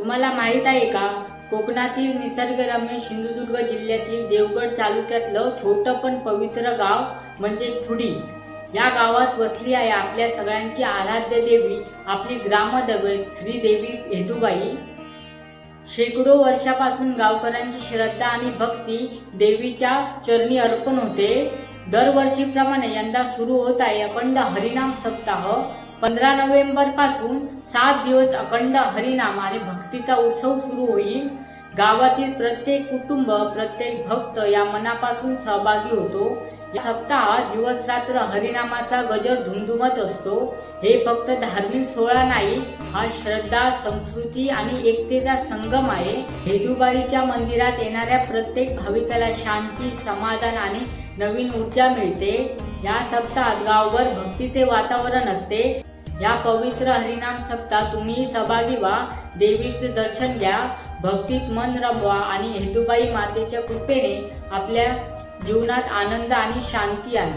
तुम्हाला माहीत आहे का? कोकणातील निसर्गरम्य सिंधुदुर्ग जिल्ह्यातील देवगड तालुक्यातलं छोटं पण पवित्र गाव म्हणजे थुडी या गावात वसली आहे आपल्या सगळ्यांची आराध्य देवी आपली ग्रामदैवत श्रीदेवी हेतुबाई शेकडो वर्षापासून गावकऱ्यांची श्रद्धा आणि भक्ती देवीच्या चरणी अर्पण होते. दरवर्षीप्रमाणे यंदा सुरू होत आहे अखंड हरिनाम सप्ताह. पंधरा नोव्हेंबरपासून सात दिवस अखंड हरिनाम आणि भक्तीचा उत्सव सुरू होईल. गावातील प्रत्येक कुटुंब प्रत्येक भक्त या मनापासून सहभागी होतो. या सप्ताहात दिवस रात्र हरिनामाचा गजर धुमधुमत असतो. हे फक्त धार्मिक सोहळा नाही हा श्रद्धा संस्कृती आणि एकतेचा संगम आहे. हेदुबाईच्या मंदिरात येणाऱ्या प्रत्येक भाविकाला शांती समाधान आणि नवीन ऊर्जा मिळते. या सप्ताहात गावभर भक्तीचे वातावरण असते. या पवित्र हरिनाम सप्ताह तुम्ही सहभागी व्हा. देवीचे दर्शन घ्या. भक्तीत मन रमवा आणि हेतुबाई मातेच्या कृपेने आपल्या जीवनात आनंद आणि शांती आणा.